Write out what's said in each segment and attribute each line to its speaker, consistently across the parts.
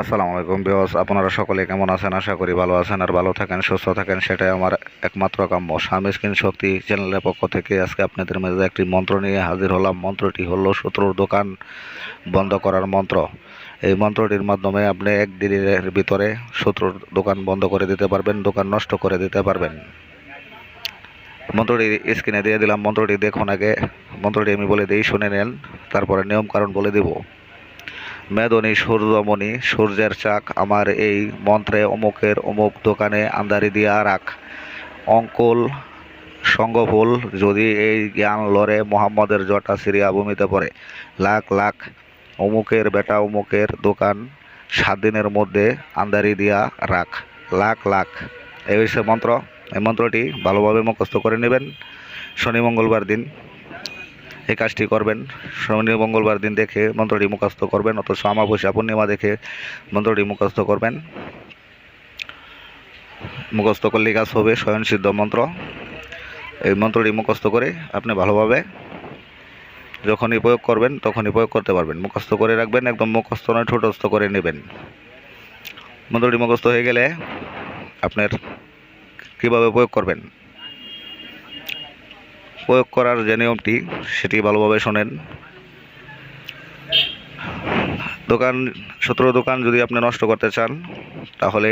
Speaker 1: আসসালামু আলাইকুম বিয়স আপনারা সকলে কেমন আছেন? আশা করি ভালো আছেন আর ভালো থাকেন, সুস্থ থাকেন, সেটাই আমার একমাত্র কাম্য। স্বামী স্ক্রিন শক্তি চ্যানেলের পক্ষ থেকে আজকে আপনাদের মাঝে একটি মন্ত্র নিয়ে হাজির হলাম। মন্ত্রটি হলো শত্রুর দোকান বন্ধ করার মন্ত্র। এই মন্ত্রটির মাধ্যমে আপনি এক দিনের ভিতরে শত্রুর দোকান বন্ধ করে দিতে পারবেন, দোকান নষ্ট করে দিতে পারবেন। মন্ত্রটি স্ক্রিনে দিয়ে দিলাম। মন্ত্রটি দেখুন আগে। মন্ত্রটি আমি বলে দিই, শুনে নেন, তারপরে নিয়ম কারণ বলে দেব। মেদনী সূর্যমণি, সূর্যের চাক আমার এই মন্ত্রে অমুকের অমুক দোকানে আন্দারি দিয়া রাখ। অঙ্কুল সঙ্গফুল, যদি এই জ্ঞান লড়ে মোহাম্মদের জটা সিরিয়া ভূমিতে পড়ে। লাখ লাখ অমুকের বেটা অমুকের দোকান সাত দিনের মধ্যে আন্দারি দিয়া রাখ। লাখ লাখ। এই হচ্ছে মন্ত্র। এই মন্ত্রটি ভালোভাবে মুখস্থ করে নেবেন। শনি মঙ্গলবার দিন। এই কাজটি করবেন। শনি মঙ্গলবার দিন দেখে মন্ত্রটি মুখস্থ করবেন, অথচ আমাবস্যা পূর্ণিমা দেখে মন্ত্রটি মুখস্থ করবেন। মুখস্থ করলে কাজ হবে, স্বয়ংসিদ্ধ মন্ত্র। এই মন্ত্রটি মুখস্থ করে আপনি ভালোভাবে যখনই প্রয়োগ করবেন, তখনই প্রয়োগ করতে পারবেন। মুখস্থ করে রাখবেন, একদম মুখস্থ নয়, ঠোঁটস্থ করে নেবেন। মন্ত্রটি মুখস্থ হয়ে গেলে আপনার কীভাবে প্রয়োগ করবেন? প্রয়োগ করার যে নিয়মটি, সেটি ভালোভাবে শোনেন। দোকান শত্রু দোকান যদি আপনি নষ্ট করতে চান, তাহলে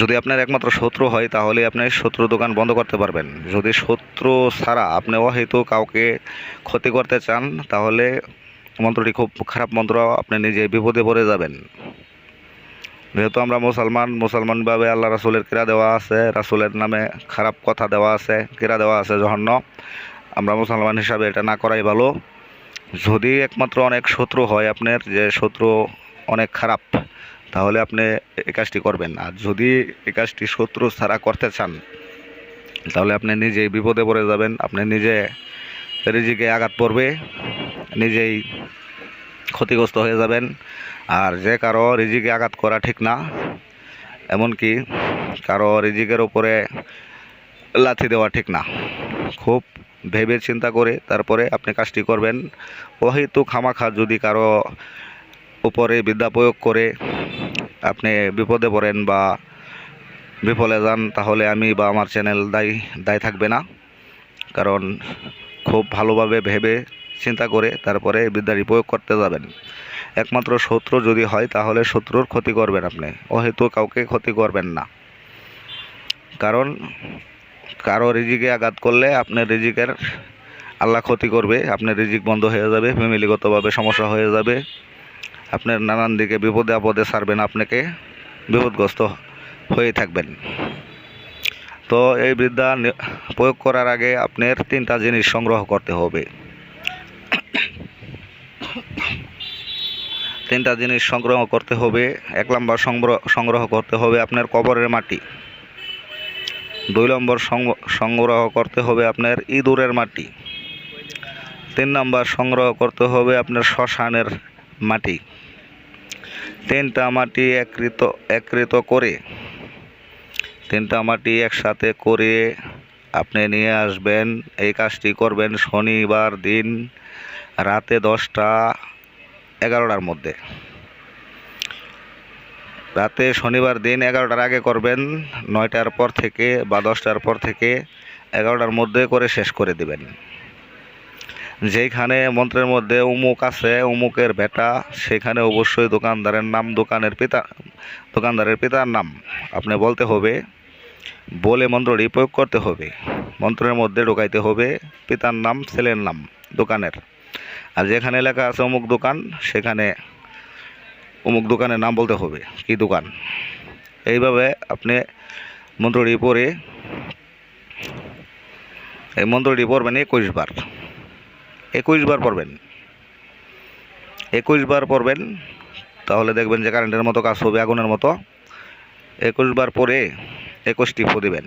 Speaker 1: যদি আপনার একমাত্র শত্রু হয়, তাহলে আপনি শত্রু দোকান বন্ধ করতে পারবেন। যদি শত্রু ছাড়া আপনি অহেতু কাউকে ক্ষতি করতে চান, তাহলে মন্ত্রটি খুব খারাপ মন্ত্র, আপনি নিজে বিপদে পড়ে যাবেন। যেহেতু আমরা মুসলমান, মুসলমানভাবে আল্লাহ রাসুলের কিরা দেওয়া আছে, রাসুলের নামে খারাপ কথা দেওয়া আছে কিরা দেওয়া আছে জহন্য আমরা মুসলমান হিসাবে এটা না করাই ভালো। যদি একমাত্র অনেক শত্রু হয় আপনার, যে শত্রু অনেক খারাপ, তাহলে আপনি এই কাজটি করবেন আর যদি এই কাজটি শত্রু ছাড়া করতে চান, তাহলে আপনি নিজেই বিপদে পড়ে যাবেন, আপনি নিজে রিজিকে আঘাত পড়বে, নিজেই ক্ষতিগ্রস্ত হয়ে যাবেন। আর যে কারও রিজিকে আঘাত করা ঠিক না, এমনকি কারও রিজিকের উপরে লাথি দেওয়া ঠিক না। খুব ভেবে চিন্তা করে তারপরে আপনি কাজটি করবেন। অহেতু খামাখা যদি কারও উপরে বিদ্যা প্রয়োগ করে আপনি বিপদে পড়েন বা বিফলে যান, তাহলে আমি বা আমার চ্যানেল দায়ী দায়ী থাকবে না। কারণ খুব ভালোভাবে ভেবে চিন্তা করে তারপরে বিদ্যাটি প্রয়োগ করতে যাবেন। একমাত্র শত্রু যদি হয়, তাহলে শত্রুর ক্ষতি করবেন আপনি। অহেতু কাউকে ক্ষতি করবেন না। কারণ, কারও রিজিকে আঘাত করলে আপনার রিজিকের আল্লাহ ক্ষতি করবে, আপনার রিজিক বন্ধ হয়ে যাবে, ফ্যামিলিগতভাবে সমস্যা হয়ে যাবে। আপনার নানান দিকে বিপদে আপদে ছাড়বেন, আপনাকে বিপদগ্রস্ত হয়ে থাকবেন। তো এই বৃদ্ধা প্রয়োগ করার আগে আপনার তিনটা জিনিস সংগ্রহ করতে হবে। তিনটা জিনিস সংগ্রহ করতে হবে, এক নম্বর সংগ্রহ সংগ্রহ করতে হবে আপনার কবরের মাটি, দুই নম্বর সংগ- সংগ্রহ করতে হবে আপনার ইঁদুরের মাটি, তিন নম্বর সংগ্রহ করতে হবে আপনার শ্মশানের মাটি, তিনটা মাটি একৃত একৃত করে, তিনটা মাটি একসাথে করে আপনি নিয়ে আসবেন, এই কাজটি করবেন শনিবার দিন, রাতে দশটা এগারোটার মধ্যে। রাতে শনিবার দিন এগারোটার আগে করবেন, নয়টার পর থেকে বা দশটার পর থেকে এগারোটার মধ্যে করে শেষ করে দিবেন। যেখানে মন্ত্রের মধ্যে উমুক আছে, উমুকের বেটা, সেখানে অবশ্যই দোকানদারের নাম, দোকানের পিতা, দোকানদারের পিতার নাম। আপনি বলতে হবে, বলে মন্ত্রটি প্রয়োগ করতে হবে। মন্ত্রের মধ্যে ঢোকাইতে হবে, পিতার নাম, ছেলের নাম, দোকানের। আর যেখানে লেখা আছে অমুক দোকান, সেখানে অমুক দোকানের নাম বলতে হবে, কি দোকান? এইভাবে আপনি মন্ত্রটি পড়ে, এই মন্ত্রটি পড়বেন একুশ বার। একুশ বার পড়বেন। একুশ বার পড়বেন, তাহলে দেখবেন যে কারেন্টের মতো কাজ হবে, আগুনের মতো। একুশ বার পরে একুশটি ফু দিবেন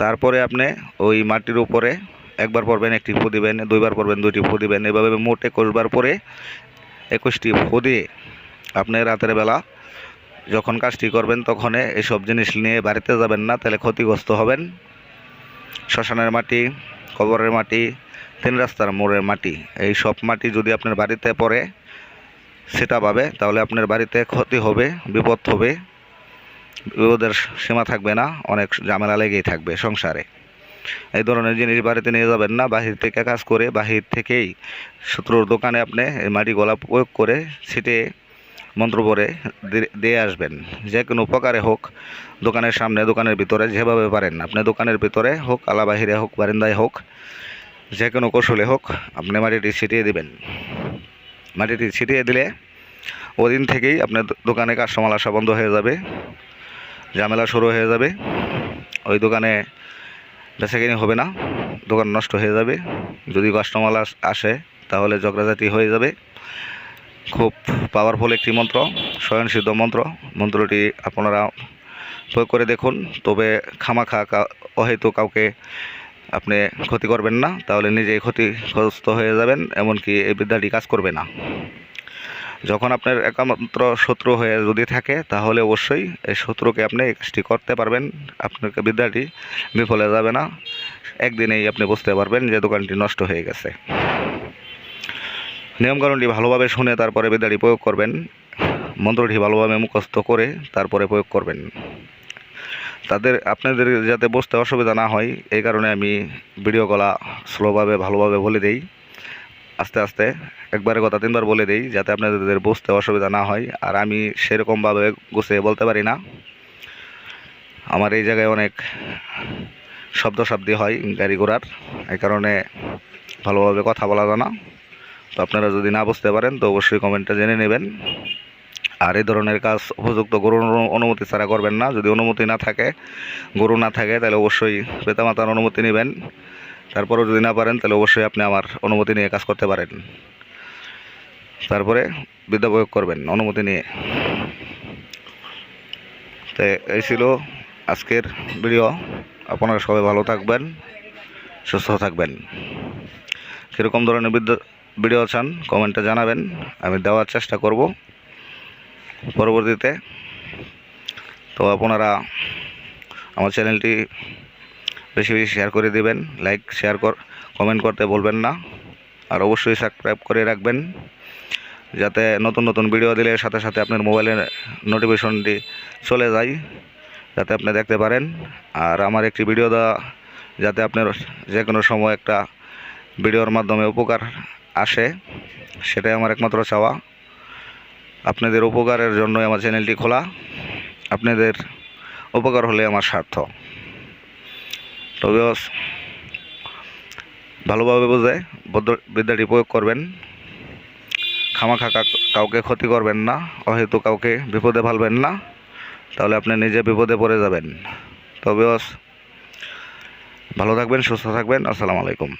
Speaker 1: তারপরে আপনি ওই মাটির উপরে একবার পড়বেন, একটি ফু দিবেন, দুইবার পড়বেন, দুইটি ফু দিবেন। এভাবে মোট একুশ বার পরে একুশটি ফু দিয়ে আপনি রাতের বেলা যখন কাজটি করবেন তখন এইসব জিনিস নিয়ে বাড়িতে যাবেন না, তাহলে ক্ষতিগ্রস্ত হবেন। শ্মশানের মাটি, কবরের মাটি, তিন রাস্তার মোড়ের মাটি, এই সব মাটি যদি আপনার বাড়িতে পড়ে, সেটা পাবে, তাহলে আপনার বাড়িতে ক্ষতি হবে, বিপদ হবে। বিপদের সীমা থাকবে না, অনেক ঝামেলা লেগেই থাকবে সংসারে। এই ধরনের জিনিস বাড়িতে নিয়ে যাবেন না। বাহির থেকে কাজ করে বাহির থেকেই শত্রুর দোকানে আপনি এই মাটি গলা প্রয়োগ করে ছিটে মন্ত্র পরে দিয়ে আসবেন। যে কোনো উপকারে হোক, দোকানের সামনে, দোকানের ভিতরে যেভাবে পারেন। আপনি দোকানের ভিতরে হোক আলা বাহিরে হোক, বারিন্দায় হোক, যে কোনো কৌশলে হোক, আপনি মাটিটি ছিটিয়ে দিবেন। মাটিটি ছিটিয়ে দিলে ওদিন থেকেই আপনার দোকানে কাস্টমার আসা বন্ধ হয়ে যাবে, ঝামেলা শুরু হয়ে যাবে। ওই দোকানে বেচাকিনি হবে না, দোকান নষ্ট হয়ে যাবে। যদি কাস্টমার আসে তাহলে ঝগড়াঝাটি হয়ে যাবে। খুব পাওয়ারফুল একটি মন্ত্র, স্বয়ংসিদ্ধ মন্ত্র। মন্ত্রটি আপনারা প্রয়োগ করে দেখুন। তবে খামাখা অহেতু কাউকে আপনি ক্ষতি করবেন না, তাহলে নিজেই ক্ষতিগ্রস্ত হয়ে যাবেন, এমনকি এই বিদ্যাটি কাজ করবে না। যখন আপনার একমাত্র শত্রু হয়ে যদি থাকে, তাহলে অবশ্যই এই শত্রুকে আপনি এই কাজটি করতে পারবেন। আপনার বিদ্যাটি বিফলে যাবে না। একদিনেই আপনি বুঝতে পারবেন যে দোকানটি নষ্ট হয়ে গেছে। নিয়মকানুনটি ভালোভাবে শুনে তারপরে বিদ্যাটি প্রয়োগ করবেন। মন্ত্রটি ভালোভাবে মুখস্থ করে তারপরে প্রয়োগ করবেন। তাদের, আপনাদের যাতে বসতে অসুবিধা না হয়, এই কারণে আমি ভিডিও কলা স্লোভাবে, ভালোভাবে বলে দেই। আস্তে আস্তে একবারের কথা তিনবার বলে দেই যাতে আপনাদের বুঝতে অসুবিধা না হয়। আর আমি সেরকমভাবে গুছিয়ে বলতে পারি না। আমার এই জায়গায় অনেক শব্দ শব্দি হয় গাড়ি ঘোড়ার। এই কারণে ভালোভাবে কথা বলা যায় না। তো আপনারা যদি না বুঝতে পারেন, তো অবশ্যই কমেন্টটা জেনে নেবেন। আর এই ধরনের কাজ উপযুক্ত গরুর অনুমতি ছাড়া করবেন না। যদি অনুমতি না থাকে, গরু না থাকে, তাহলে অবশ্যই পিতামাতার অনুমতি নেবেন। তারপরেও যদি না পারেন, তাহলে অবশ্যই আপনি আমার অনুমতি নিয়ে কাজ করতে পারেন। তারপরে বিদ্যা প্রয়োগ করবেন অনুমতি নিয়ে। তো এই ছিল আজকের ভিডিও। আপনারা সবাই ভালো থাকবেন, সুস্থ থাকবেন। কীরকম ধরনের বিদ্যা, ভিডিও চান, কমেন্টে জানাবেন। আমি দেওয়ার চেষ্টা করব পরবর্তীতে। তো আপনারা আমার চ্যানেলটি বেশি বেশি শেয়ার করে দিবেন লাইক শেয়ার কর কমেন্ট করতে বলবেন না। আর অবশ্যই সাবস্ক্রাইব করে রাখবেন, যাতে নতুন নতুন ভিডিও দিলে সাথে সাথে আপনার মোবাইলের নোটিফিকেশনটি চলে যায়, যাতে আপনি দেখতে পারেন। আর আমার একটি ভিডিও দেওয়া, যাতে আপনার যে কোনো সময় একটা ভিডিওর মাধ্যমে উপকার আসে, সেটাই আমার একমাত্র চাওয়া। আপনাদের উপকারের জন্য আমার চ্যানেলটি খোলা, আপনাদের উপকার হলে আমার স্বার্থ তবে ভালোভাবে বোঝায় বিদ্যাটি প্রয়োগ করবেন। খামাখা খাকা কাউকে ক্ষতি করবেন না, অহেতু কাউকে বিপদে ফেলবেন না, তাহলে আপনি নিজে বিপদে পড়ে যাবেন। তবে ভালো থাকবেন, সুস্থ থাকবেন, আসসালামু আলাইকুম।